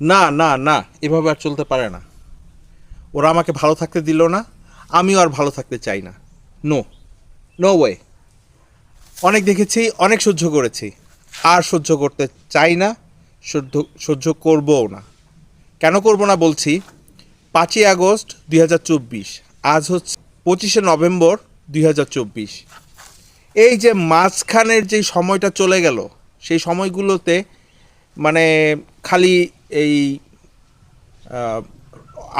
না না না, এভাবে আর চলতে পারে না। ওরা আমাকে ভালো থাকতে দিল না, আমিও আর ভালো থাকতে চাই না। নো নো ওয়ে অনেক দেখেছি, অনেক সহ্য করেছি। আর সহ্য করতে চাই না, সহ্য সহ্য করবও না। কেন করব না বলছি, পাঁচই আগস্ট দুই হাজার চব্বিশ, আজ হচ্ছে পঁচিশে নভেম্বর দুই হাজার চব্বিশ। এই যে মাঝখানের যে সময়টা চলে গেল, সেই সময়গুলোতে মানে খালি এই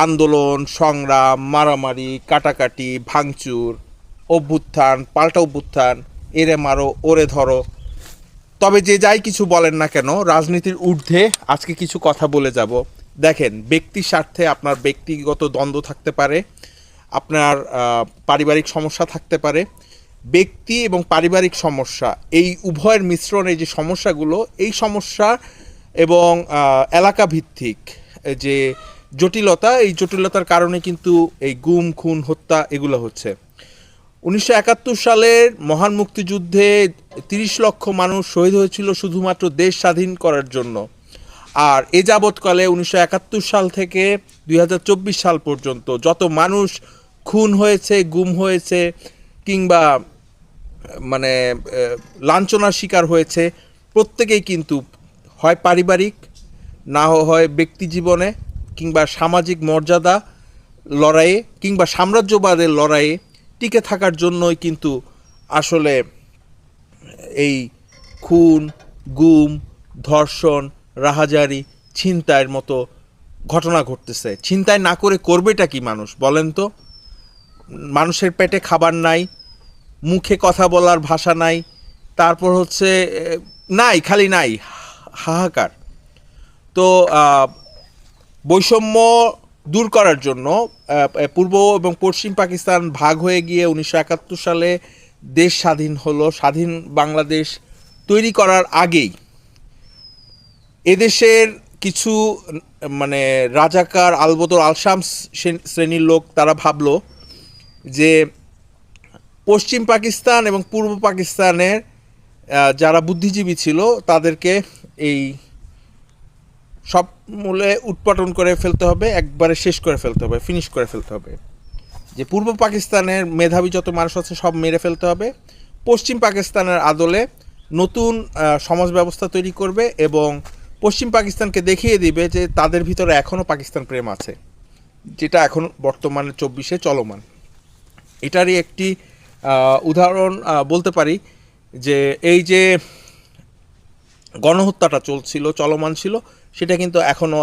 আন্দোলন, সংগ্রাম, মারামারি, কাটাকাটি, ভাঙচুর, অভ্যুত্থান, পাল্টা অভ্যুত্থান, এরে মারো, ওরে ধরো। তবে যে যাই কিছু বলেন না কেন, রাজনীতির ঊর্ধ্বে আজকে কিছু কথা বলে যাব। দেখেন ব্যক্তি স্বার্থে আপনার ব্যক্তিগত দ্বন্দ্ব থাকতে পারে, আপনার পারিবারিক সমস্যা থাকতে পারে। ব্যক্তি এবং পারিবারিক সমস্যা, এই উভয়ের মিশ্রণে যে সমস্যাগুলো, এই সমস্যা এবং এলাকা ভিত্তিক যে জটিলতা, এই জটিলতার কারণে কিন্তু এই গুম, খুন, হত্যা এগুলো হচ্ছে। উনিশশো একাত্তর সালের মহান মুক্তিযুদ্ধে তিরিশ লক্ষ মানুষ শহীদ হয়েছিল শুধুমাত্র দেশ স্বাধীন করার জন্য। আর এ যাবৎকালে উনিশশো একাত্তর সাল থেকে দুই হাজার চব্বিশ সাল পর্যন্ত যত মানুষ খুন হয়েছে, গুম হয়েছে, কিংবা মানে লাঞ্ছনার শিকার হয়েছে, প্রত্যেকেই কিন্তু হয় পারিবারিক, না হয় ব্যক্তি জীবনে কিংবা সামাজিক মর্যাদা লড়াইয়ে কিংবা সাম্রাজ্যবাদের লড়াইয়ে টিকে থাকার জন্যই কিন্তু আসলে এই খুন, গুম, ধর্ষণ, রাহাজারি ছিনতাইয়ের মতো ঘটনা ঘটতেছে। ছিনতাই না করে করবেটা কি মানুষ বলেন তো? মানুষের পেটে খাবার নাই, মুখে কথা বলার ভাষা নাই, তারপর হচ্ছে নাই, খালি নাই হাহাকার। তো বৈষম্য দূর করার জন্য পূর্ব এবং পশ্চিম পাকিস্তান ভাগ হয়ে গিয়ে উনিশশো একাত্তর সালে দেশ স্বাধীন হলো। স্বাধীন বাংলাদেশ তৈরি করার আগেই এদেশের কিছু মানে রাজাকার আলবদর শ্রে- শ্রেণির লোক, তারা ভাবলো যে পশ্চিম পাকিস্তান এবং পূর্ব পাকিস্তানের যারা বুদ্ধিজীবী ছিল, তাদেরকে এই সব মূলে উৎপাটন করে ফেলতে হবে, একবারে শেষ করে ফেলতে হবে ফিনিশ করে ফেলতে হবে। যে পূর্ব পাকিস্তানের মেধাবী যত মানুষ আছে, সব মেরে ফেলতে হবে। পশ্চিম পাকিস্তানের আদলে নতুন সমাজ ব্যবস্থা তৈরি করবে এবং পশ্চিম পাকিস্তানকে দেখিয়ে দিবে যে তাদের ভিতরে এখনও পাকিস্তান প্রেম আছে, যেটা এখন বর্তমানে চব্বিশে চলমান। এটারই একটি উদাহরণ বলতে পারি যে এই যে গণহত্যাটা চলছিল, চলমান ছিল, সেটা কিন্তু এখনও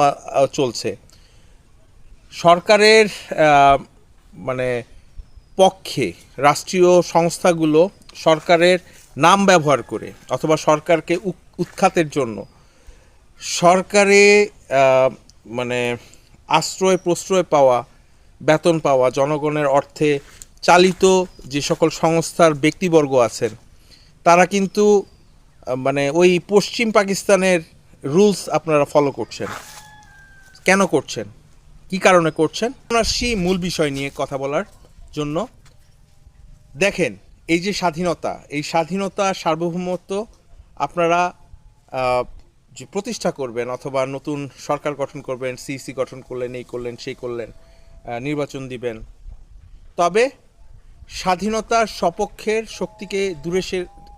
চলছে। সরকারের মানে পক্ষে রাষ্ট্রীয় সংস্থাগুলো সরকারের নাম ব্যবহার করে অথবা সরকারকে উৎ- উৎখাতের জন্য সরকারে মানে আশ্রয় প্রশ্রয় পাওয়া, বেতন পাওয়া, জনগণের অর্থে চালিত যে সকল সংস্থার ব্যক্তিবর্গ আছেন তারা কিন্তু মানে ওই পশ্চিম পাকিস্তানের রুলস আপনারা ফলো করছেন। কেন করছেন? কি কারণে করছেন? আসছি মূল বিষয় নিয়ে কথা বলার জন্য। দেখেন, এই যে স্বাধীনতা, এই স্বাধীনতা সার্বভৌমত্ব আপনারা যে প্রতিষ্ঠা করবেন অথবা নতুন সরকার গঠন করবেন সিসি গঠন করলেন, এই করলেন, সেই করলেন নির্বাচন দিবেন। তবে স্বাধীনতার সপক্ষের শক্তিকে দূরে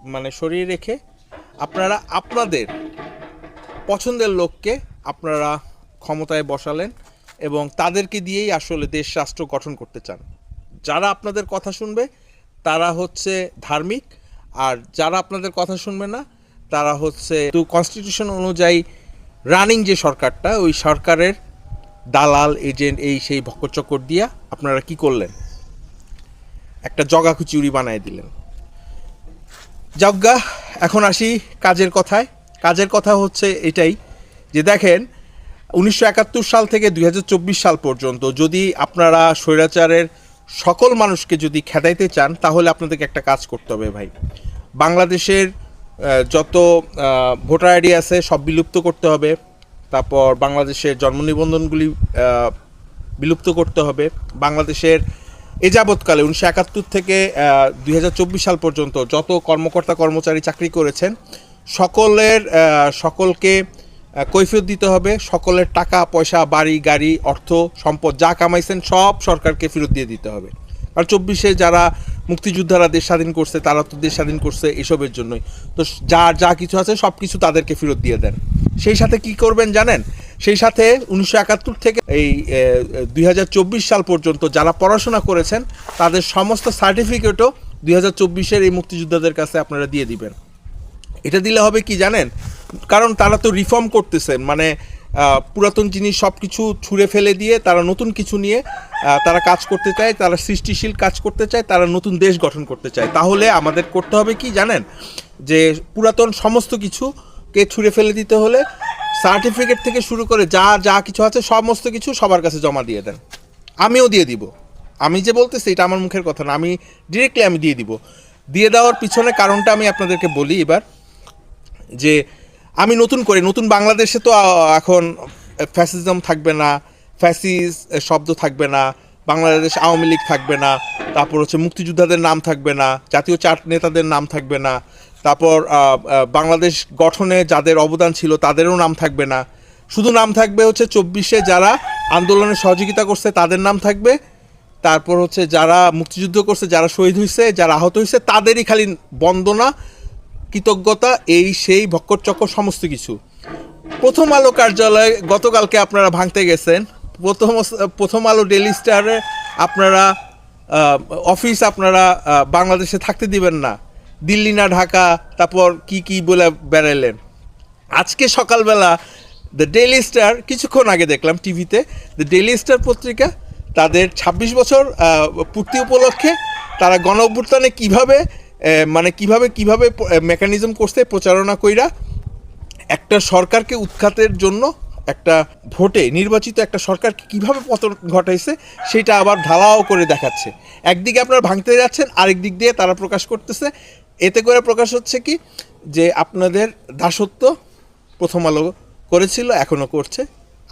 মানে সরিয়ে রেখে আপনারা আপনাদের পছন্দের লোককে আপনারা ক্ষমতায় বসালেন এবং তাদেরকে দিয়েই আসলে দেশ রাষ্ট্র গঠন করতে চান। যারা আপনাদের কথা শুনবে, তারা হচ্ছে ধার্মিক, আর যারা আপনাদের কথা শুনবে না, তারা হচ্ছে তো কনস্টিটিউশন অনুযায়ী রানিং যে সরকারটা, ওই সরকারের দালাল এজেন্ট এই সেই ভক্কচক্কর দিয়া আপনারা কি করলেন? একটা জগা খুচুরি বানায় দিলেন। যজ্ঞা এখন আসি কাজের কথায়। কাজের কথা হচ্ছে এটাই যে দেখেন, উনিশশো একাত্তর সাল থেকে দুই হাজার চব্বিশ সাল পর্যন্ত যদি আপনারা স্বৈরাচারের সকল মানুষকে যদি খেদাইতে চান, তাহলে আপনাদেরকে একটা কাজ করতে হবে ভাই। বাংলাদেশের যত ভোটার আইডি আছে, সব বিলুপ্ত করতে হবে। তারপর বাংলাদেশের জন্ম নিবন্ধনগুলি বিলুপ্ত করতে হবে। বাংলাদেশের এ যাবৎকালে উনিশশো একাত্তর থেকে দুই হাজার চব্বিশ সাল পর্যন্ত যত কর্মকর্তা কর্মচারী চাকরি করেছেন, সকলের সকলকে কৈফিয়ত দিতে হবে, সকলের টাকা, পয়সা, বাড়ি, গাড়ি, অর্থ, সম্পদ যা কামাইছেন সব সরকারকে ফেরত দিয়ে দিতে হবে। আর চব্বিশে যারা মুক্তিযোদ্ধারা দেশ স্বাধীন করছে, তারা তো দেশ স্বাধীন করছে এসবের জন্যই। তো যা যা কিছু আছে সব কিছু তাদেরকে ফেরত দিয়ে দেন। সেই সাথে কি করবেন জানেন? সেই সাথে উনিশশো একাত্তর থেকে এই দুই হাজার চব্বিশ সাল পর্যন্ত যারা পড়াশোনা করেছেন, তাদের সমস্ত সার্টিফিকেটও দুই হাজার চব্বিশের এই মুক্তিযোদ্ধাদের কাছে আপনারা দিয়ে দিবেন। এটা দিলে হবে কি জানেন? কারণ তারা তো রিফর্ম করতেছেন মানে পুরাতন জিনিস সব কিছু ছুঁড়ে ফেলে দিয়ে তারা নতুন কিছু নিয়ে তারা কাজ করতে চায়, তারা সৃষ্টিশীল কাজ করতে চায়, তারা নতুন দেশ গঠন করতে চায়। তাহলে আমাদের করতে হবে কি জানেন? যে পুরাতন সমস্ত কিছুকে ছুঁড়ে ফেলে দিতে হলে সার্টিফিকেট থেকে শুরু করে যা যা কিছু আছে, সমস্ত কিছু সবার কাছে জমা দিয়ে দেন। আমিও দিয়ে দিব। আমি যে বলতেছি, এটা আমার মুখের কথা না। আমি ডিরেক্টলি আমি দিয়ে দিব। দিয়ে দেওয়ার পিছনে কারণটা আমি আপনাদেরকে বলি এবার, যে আমি নতুন করে, নতুন বাংলাদেশে তো এখন ফ্যাসিজম থাকবে না ফ্যাসিস শব্দ থাকবে না, বাংলাদেশ আওয়ামী লীগ থাকবে না, তারপর হচ্ছে মুক্তিযোদ্ধাদের নাম থাকবে না, জাতীয় চার নেতাদের নাম থাকবে না তারপর বাংলাদেশ গঠনে যাদের অবদান ছিল তাদেরও নাম থাকবে না। শুধু নাম থাকবে হচ্ছে চব্বিশে যারা আন্দোলনে সহযোগিতা করছে তাদের নাম থাকবে। তারপর হচ্ছে যারা মুক্তিযুদ্ধ করছে, যারা শহীদ হয়েছে যারা আহত হয়েছে তাদেরই খালি বন্দনা, কৃতজ্ঞতা, এই সেই ভক্কর চক্কর সমস্ত কিছু। প্রথম আলো কার্যালয়ে গতকালকে আপনারা ভাঙতে গেছেন। প্রথম প্রথম আলো ডেলি স্টারে আপনারা অফিস আপনারা বাংলাদেশে থাকতে দিবেন না। দিল্লি না ঢাকা, তারপর কি কি বলে বেড়াইলেন? আজকে সকালবেলা দ্য ডেইলি স্টার কিছুক্ষণ আগে দেখলাম টিভিতে দ্য ডেইলি স্টার পত্রিকা, তাদের ২৬ বছর পূর্তি উপলক্ষে তারা গণ অভ্যুত্থানে কীভাবে মানে কীভাবে কীভাবে মেকানিজম করছে প্রচারণা কইরা, একটা সরকারকে উৎখাতের জন্য একটা ভোটে নির্বাচিত একটা সরকারকে কীভাবে পতন ঘটাইছে, সেটা আবার ঢালাও করে দেখাচ্ছে। একদিকে আপনারা ভাঙতে যাচ্ছেন, আরেক দিক দিয়ে তারা প্রকাশ করতেছে এতে করে প্রকাশ হচ্ছে কি, যে আপনাদের দাসত্ব প্রথম আলো করেছিল এখনও করছে,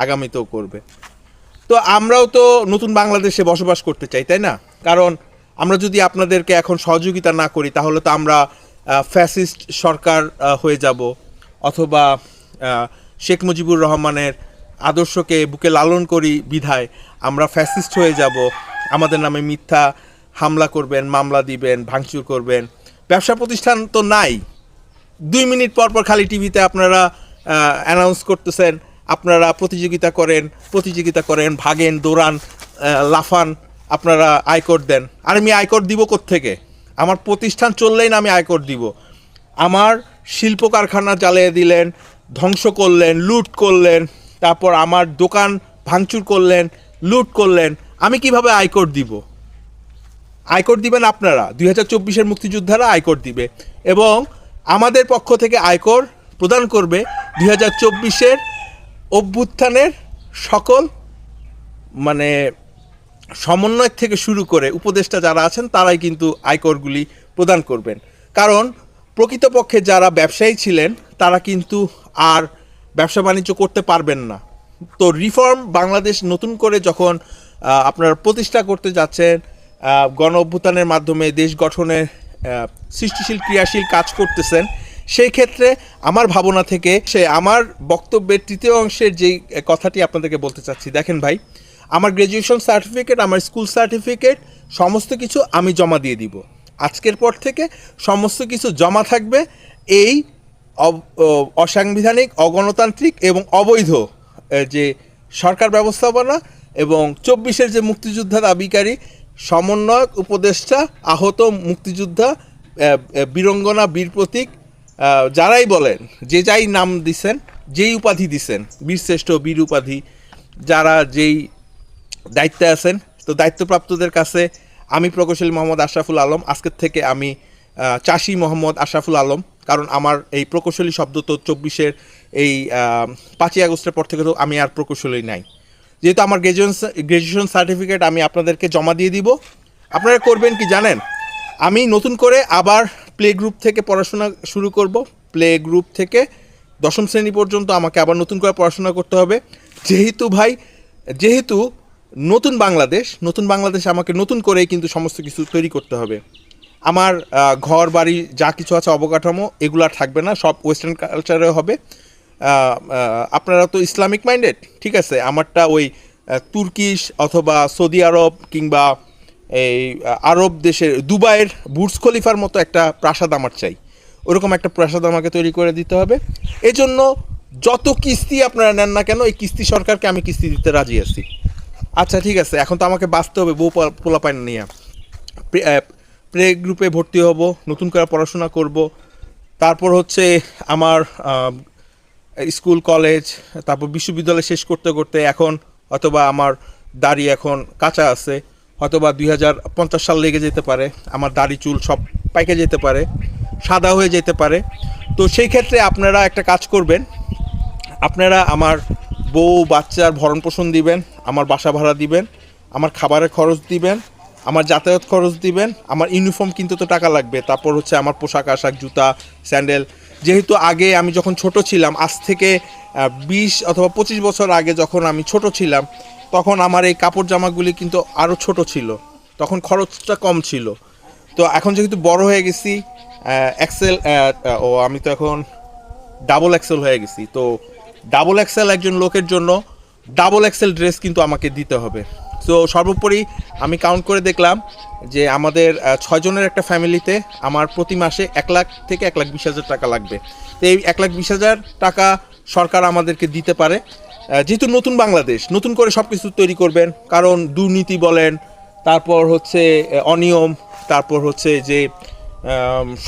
আগামীতেও করবে। তো আমরাও তো নতুন বাংলাদেশে বসবাস করতে চাই, তাই না? কারণ আমরা যদি আপনাদেরকে এখন সহযোগিতা না করি, তাহলে তো আমরা ফ্যাসিস্ট সরকার হয়ে যাব। অথবা শেখ মুজিবুর রহমানের আদর্শকে বুকে লালন করি বিধায় আমরা ফ্যাসিস্ট হয়ে যাব। আমাদের নামে মিথ্যা হামলা করবেন, মামলা দিবেন, ভাঙচুর করবেন। ব্যবসা প্রতিষ্ঠান তো নাই। দুই মিনিট পর পর খালি টিভিতে আপনারা অ্যানাউন্স করতেছেন, আপনারা প্রতিযোগিতা করেন প্রতিযোগিতা করেন, ভাগেন, দৌড়ান লাফান, আপনারা আয়কর দেন। আর আমি আয়কর দিব থেকে আমার প্রতিষ্ঠান চললেই না আমি আয়কর দিব। আমার শিল্প কারখানা জ্বালিয়ে দিলেন, ধ্বংস করলেন, লুট করলেন, তারপর আমার দোকান ভাঙচুর করলেন, লুট করলেন, আমি কীভাবে আয়কর দিব? আয়কর দিবেন আপনারা। দুই হাজার চব্বিশের মুক্তিযোদ্ধারা আয়কর দিবে। এবং আমাদের পক্ষ থেকে আয়কর প্রদান করবে দুই হাজার চব্বিশের অভ্যুত্থানের সকল মানে সমন্বয় থেকে শুরু করে উপদেষ্টা যারা আছেন, তারাই কিন্তু আয়করগুলি প্রদান করবেন। কারণ প্রকৃতপক্ষে যারা ব্যবসায়ী ছিলেন, তারা কিন্তু আর ব্যবসা বাণিজ্য করতে পারবেন না। তো রিফর্ম বাংলাদেশ নতুন করে যখন আপনারা প্রতিষ্ঠা করতে যাচ্ছেন গণ অভ্যুত্থানের মাধ্যমে দেশ গঠনের সৃষ্টিশীল, ক্রিয়াশীল কাজ করতেছেন। সেই ক্ষেত্রে আমার ভাবনা থেকে সে আমার বক্তব্যের তৃতীয় অংশের যেই কথাটি আপনাদেরকে বলতে চাচ্ছি, দেখেন ভাই, আমার গ্র্যাজুয়েশন সার্টিফিকেট আমার স্কুল সার্টিফিকেট সমস্ত কিছু আমি জমা দিয়ে দিব। আজকের পর থেকে সমস্ত কিছু জমা থাকবে এই অসাংবিধানিক, অগণতান্ত্রিক এবং অবৈধ যে সরকার ব্যবস্থাপনা এবং চব্বিশের যে মুক্তিযোদ্ধা দাবিকারী সমন্বয়ক, উপদেষ্টা, আহত মুক্তিযোদ্ধা বীরঙ্গনা বীর প্রতীক যারাই বলেন, যে যাই নাম দিছেন, যেই উপাধি দিছেন, বীরশ্রেষ্ঠ বীর উপাধি, যারা যেই দায়িত্বে আছেন, তো দায়িত্বপ্রাপ্তদের কাছে আমি প্রকৌশলী মোহাম্মদ আশরাফুল আলম, আজকের থেকে আমি চাষি মোহাম্মদ আশরাফুল আলম, কারণ আমার এই প্রকৌশলী শব্দ তো চব্বিশের এই পাঁচই আগস্টের পর থেকে তো আমি আর প্রকৌশলী নাই। যেহেতু আমার গ্র্যাজুয়েশন গ্র্যাজুয়েশন সার্টিফিকেট আমি আপনাদেরকে জমা দিয়ে দিব। আপনারা করবেন কি জানেন? আমি নতুন করে আবার প্লে গ্রুপ থেকে পড়াশোনা শুরু করব। প্লে গ্রুপ থেকে দশম শ্রেণি পর্যন্ত আমাকে আবার নতুন করে পড়াশোনা করতে হবে। যেহেতু ভাই, যেহেতু নতুন বাংলাদেশ নতুন বাংলাদেশ আমাকে নতুন করেই কিন্তু সমস্ত কিছু তৈরি করতে হবে। আমার ঘর বাড়ি যা কিছু আছে, অবকাঠামো, এগুলো থাকবে না, সব ওয়েস্টার্ন কালচারে হবে। আপনারা তো ইসলামিক মাইন্ডেড, ঠিক আছে? আমারটা ওই তুর্কিশ অথবা সৌদি আরব কিংবা এই আরব দেশের, দুবাইয়ের বুর্জ খলিফার মতো একটা প্রাসাদ আমার চাই। ওরকম একটা প্রাসাদ আমাকে তৈরি করে দিতে হবে। এজন্য যত কিস্তি আপনারা নেন না কেন, এই কিস্তি সরকারকে আমি কিস্তি দিতে রাজি আছি। আচ্ছা ঠিক আছে, এখন তো আমাকে বাঁচতে হবে, বউ পোলা- পোলাপাইন নিয়ে। প্রে- গ্রুপে ভর্তি হব, নতুন করে পড়াশোনা করব। তারপর হচ্ছে আমার স্কুল, কলেজ, তারপর বিশ্ববিদ্যালয় শেষ করতে করতে এখন অথবা আমার দাড়ি এখন কাঁচা আছে হয়তোবা দুই হাজার পঞ্চাশ সাল লেগে যেতে পারে, আমার দাড়ি, চুল সব পাইকে যেতে পারে, সাদা হয়ে যেতে পারে। তো সেই ক্ষেত্রে আপনারা একটা কাজ করবেন, আপনারা আমার বউ, বাচ্চার ভরণ পোষণ দিবেন, আমার বাসা ভাড়া দিবেন, আমার খাবারের খরচ দিবেন, আমার যাতায়াত খরচ দিবেন, আমার ইউনিফর্ম কিনতে তো টাকা লাগবে, তারপর হচ্ছে আমার পোশাক, আশাক, জুতা, স্যান্ডেল যেহেতু আগে আমি যখন ছোট ছিলাম, আজ থেকে বিশ অথবা পঁচিশ বছর আগে যখন আমি ছোট ছিলাম, তখন আমার এই কাপড় জামাগুলি কিন্তু আরও ছোট ছিল। তখন খরচটা কম ছিল। তো এখন যেহেতু বড় হয়ে গেছি এক্সেল ও আমি তো এখন ডাবল এক্সেল হয়ে গেছি। তো ডাবল এক্সেল একজন লোকের জন্য ডাবল এক্সেল ড্রেস কিন্তু আমাকে দিতে হবে। তো সর্বোপরি আমি কাউন্ট করে দেখলাম যে আমাদের ছয়জনের একটা ফ্যামিলিতে আমার প্রতি মাসে এক লাখ থেকে এক লাখ বিশ হাজার টাকা লাগবে। তো এই এক লাখ বিশ হাজার টাকা সরকার আমাদেরকে দিতে পারে। যেহেতু নতুন বাংলাদেশ, নতুন করে সব কিছু তৈরি করবেন, কারণ দুর্নীতি বলেন, তারপর হচ্ছে অনিয়ম, তারপর হচ্ছে যে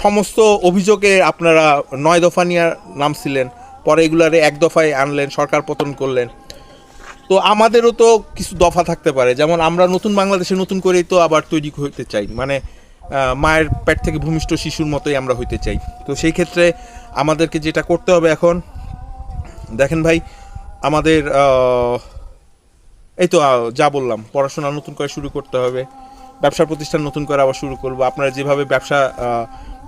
সমস্ত অভিযোগে আপনারা নয় দফা নিয়ে নামছিলেন, পরে এগুলারে এক দফায় আনলেন, সরকার পতন করলেন। তো আমাদেরও তো কিছু দফা থাকতে পারে। যেমন আমরা নতুন বাংলাদেশে নতুন করেই তো আবার তৈরি হইতে চাই। মানে মায়ের পেট থেকে ভূমিষ্ঠ শিশুর মতোই আমরা হইতে চাই। তো সেই ক্ষেত্রে আমাদেরকে যেটা করতে হবে এখন, দেখেন ভাই, আমাদের এই তো যা বললাম, পড়াশোনা নতুন করে শুরু করতে হবে, ব্যবসা প্রতিষ্ঠান নতুন করে আবার শুরু করব। আপনারা যেভাবে ব্যবসা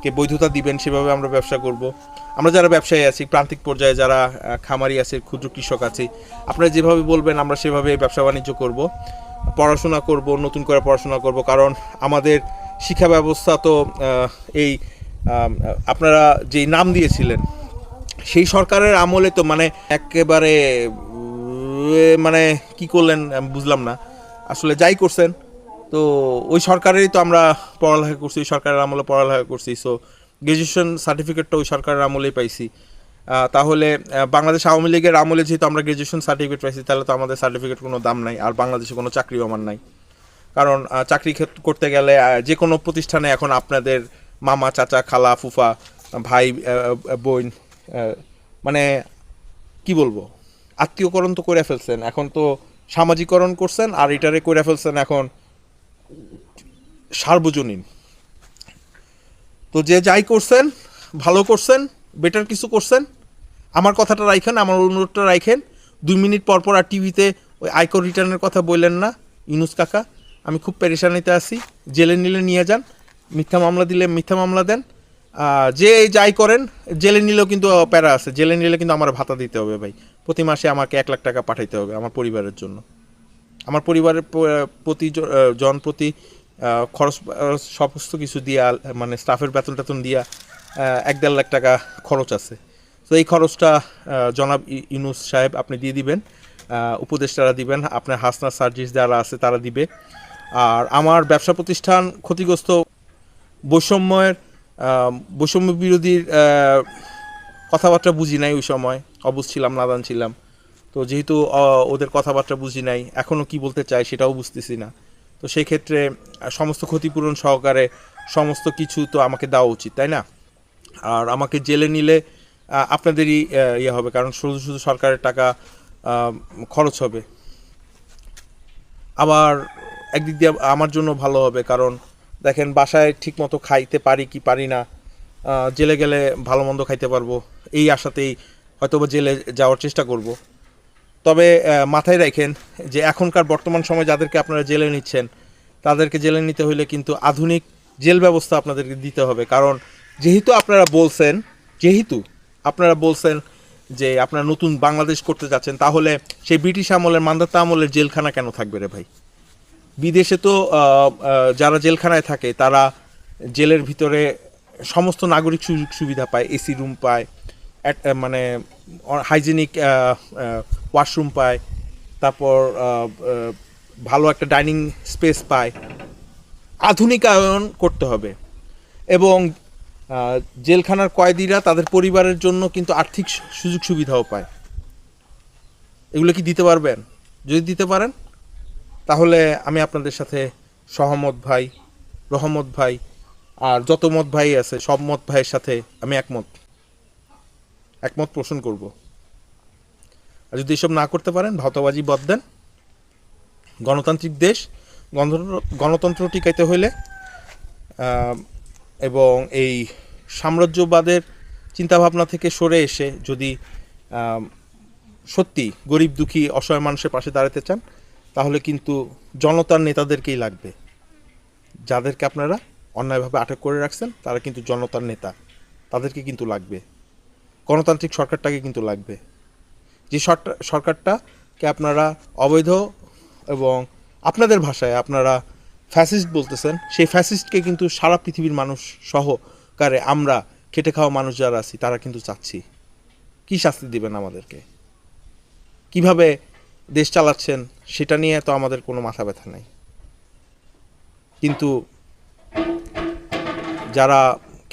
কে বৈধতা দিবেন, সেভাবে আমরা ব্যবসা করব। আমরা যারা ব্যবসায়ী আছি, প্রান্তিক পর্যায়ে যারা খামারি আছে, ক্ষুদ্র কৃষক আছে, আপনারা যেভাবে বলবেন, আমরা সেভাবে ব্যবসা বাণিজ্য করব, পড়াশোনা করব, নতুন করে পড়াশোনা করব, কারণ আমাদের শিক্ষা ব্যবস্থা তো এই আপনারা যেই নাম দিয়েছিলেন, সেই সরকারের আমলে তো মানে একেবারে মানে কি করলেন বুঝলাম না। আসলে যাই করছেন তো ওই সরকারেরই তো আমরা পড়ালেখা করছি, ওই সরকারের আমলে পড়ালেখা করছি সো গ্র্যাজুয়েশন সার্টিফিকেটটা ওই সরকারের আমলেই পাইছি। তাহলে বাংলাদেশ আওয়ামী লীগের আমলে যেহেতু আমরা গ্র্যাজুয়েশন সার্টিফিকেট পাইছি, তাহলে তো আমাদের সার্টিফিকেট কোনো দাম নাই, আর বাংলাদেশে কোনো চাকরিও আমার নাই। কারণ চাকরি করতে গেলে যে কোনো প্রতিষ্ঠানে এখন আপনাদের মামা, চাচা, খালা, ফুফা, ভাই বোন মানে কি বলব, আত্মীয়করণ তো করে ফেলছেন, এখন তো সামাজিকরণ করছেন, আর এটারে করে ফেলছেন এখন সার্বজনীন। তো যে যাই করছেন, ভালো করছেন বেটার কিছু করছেন, আমার কথাটা রাখেন আমার অনুরোধটা রাখেন দুই মিনিট পর পর আর টিভিতে ওই আয়কর রিটার্নের কথা বললেন না, ইনুস কাকা। আমি খুব পেরেশানিতে আছি, জেলে নিলে নিয়ে যান, মিথ্যা মামলা দিলে মিথ্যা মামলা দেন। যে যাই করেন, জেলে নিলেও কিন্তু প্যারা আছে, জেলে নিলে কিন্তু আমার ভাতা দিতে হবে ভাই। প্রতি মাসে আমাকে এক লাখ টাকা পাঠাইতে হবে আমার পরিবারের জন্য। আমার পরিবারের প্রতি জন প্রতি খরচ সমস্ত কিছু দিয়া মানে স্টাফের বেতন টেতন দিয়া এক দেড় লাখ টাকা খরচ আছে। তো এই খরচটা জনাব ইউনুস সাহেব আপনি দিয়ে দিবেন উপদেষ্টারা দিবেন, আপনার হাসনা সার্জিস যারা আছে তারা দিবে। আর আমার ব্যবসা প্রতিষ্ঠান ক্ষতিগ্রস্ত বৈষম্যের বৈষম্য বিরোধীর কথাবার্তা বুঝি নাই ওই সময়, অবুঝ ছিলাম, নাদান ছিলাম। তো যেহেতু ওদের কথাবার্তা বুঝি নাই এখনও কি বলতে চাই সেটাও বুঝতেছি না। তো সেই ক্ষেত্রে সমস্ত ক্ষতিপূরণ সহকারে সমস্ত কিছু তো আমাকে দেওয়া উচিত, তাই না? আর আমাকে জেলে নিলে আপনাদেরই ইয়ে হবে, কারণ শুধু শুধু সরকারের টাকা খরচ হবে। আবার একদিক দিয়ে আমার জন্য ভালো হবে, কারণ দেখেন, বাসায় ঠিক মতো খাইতে পারি কি পারি না জেলে গেলে ভালো মন্দ খাইতে পারব, এই আশাতেই হয়তো বা জেলে যাওয়ার চেষ্টা করব। তবে মাথায় রাখেন যে এখনকার বর্তমান সময় যাদেরকে আপনারা জেলে নিচ্ছেন, তাদেরকে জেলে নিতে হলে কিন্তু আধুনিক জেল ব্যবস্থা আপনাদেরকে দিতে হবে। কারণ যেহেতু আপনারা বলছেন, যেহেতু আপনারা বলছেন যে আপনারা নতুন বাংলাদেশ করতে যাচ্ছেন, তাহলে সেই ব্রিটিশ আমলের, মান্দাতা আমলের জেলখানা কেন থাকবে রে ভাই? বিদেশে তো যারা জেলখানায় থাকে, তারা জেলের ভিতরে সমস্ত নাগরিক সুযোগ সুবিধা পায়, এসি রুম পায় মানে হাইজেনিক ওয়াশরুম পায় তারপর আহ, আহ, ভালো একটা ডাইনিং স্পেস পায়। আধুনিকায়ন করতে হবে। এবং জেলখানার কয়েদিরা তাদের পরিবারের জন্য কিন্তু আর্থিক সুযোগ সুবিধাও পায়। এগুলো কি দিতে পারবেন? যদি দিতে পারেন তাহলে আমি আপনাদের সাথে সহমত ভাই রহমত ভাই আর যত মত ভাই আছে সব মত ভাইয়ের সাথে আমি একমত। একমত পোষণ করব। আর যদি এসব না করতে পারেন, ভাওতাবাজি বদ দেন। গণতান্ত্রিক দেশ গণতন্ত্র- টিকাইতে হইলে এবং এই সাম্রাজ্যবাদের চিন্তাভাবনা থেকে সরে এসে যদি সত্যি গরিব, দুঃখী, অসহায় মানুষের পাশে দাঁড়াতে চান, তাহলে কিন্তু জনতার নেতাদেরকেই লাগবে। যাদেরকে আপনারা অন্যায়ভাবে আটক করে রাখছেন, তারা কিন্তু জনতার নেতা। তাদেরকে কিন্তু লাগবে। গণতান্ত্রিক সরকারটাকে কিন্তু লাগবে। যে সরকারটাকে আপনারা অবৈধ এবং আপনাদের ভাষায় আপনারা ফ্যাসিস্ট বলতেছেন, সেই ফ্যাসিস্টকে কিন্তু সারা পৃথিবীর মানুষ সহকারে আমরা খেটে খাওয়া মানুষ যারা আছি, তারা কিন্তু চাচ্ছি। কি শাস্তি দিবেন আমাদেরকে? কীভাবে দেশ চালাচ্ছেন সেটা নিয়ে তো আমাদের কোনো মাথা ব্যথা নাই। কিন্তু যারা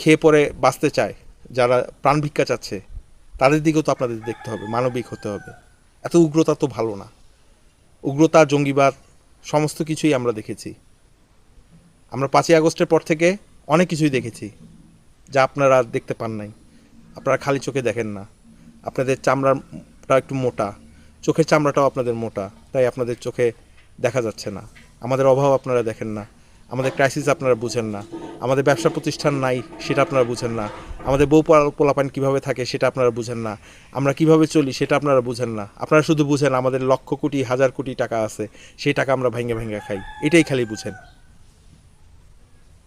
খেয়ে পরে বাঁচতে চায় যারা প্রাণ ভিক্ষা চাচ্ছে, তাদের দিকেও তো আপনাদের দেখতে হবে, মানবিক হতে হবে। এত উগ্রতা তো ভালো না। উগ্রতা, জঙ্গিবাদ, সমস্ত কিছুই আমরা দেখেছি। আমরা পাঁচই আগস্টের পর থেকে অনেক কিছুই দেখেছি, যা আপনারা দেখতে পান নাই। আপনারা খালি চোখে দেখেন না। আপনাদের চামড়াটা একটু মোটা। চোখের চামড়াটাও আপনাদের মোটা, তাই আপনাদের চোখে দেখা যাচ্ছে না। আমাদের অভাব আপনারা দেখেন না। আমাদের ক্রাইসিস আপনারা বুঝেন না। আমাদের ব্যবসা প্রতিষ্ঠান নাই, সেটা আপনারা বুঝেন না। আমাদের বউ পোলা- পোলাপান কীভাবে থাকে, সেটা আপনারা বুঝেন না। আমরা কীভাবে চলি, সেটা আপনারা বুঝেন না। আপনারা শুধু বুঝেন আমাদের লক্ষ কোটি, হাজার কোটি টাকা আছে, সেই টাকা আমরা ভেঙে ভেঙে খাই। এটাই খালি বুঝেন।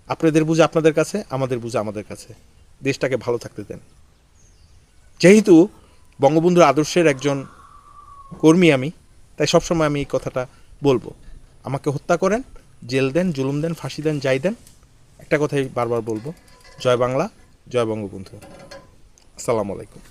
আপনাদের বুঝে আপনাদের কাছে, আমাদের বুঝে আমাদের কাছে। দেশটাকে ভালো থাকতে দেন। যেহেতু বঙ্গবন্ধুর আদর্শের একজন কর্মী আমি, তাই সবসময় আমি এই কথাটা বলব। আমাকে হত্যা করেন জেল দেন, জুলুম দেন, ফাঁসি দেন, যাই দেন, একটা কথাই বারবার বলব, জয় বাংলা, জয় বঙ্গবন্ধু। আসসালামু আলাইকুম।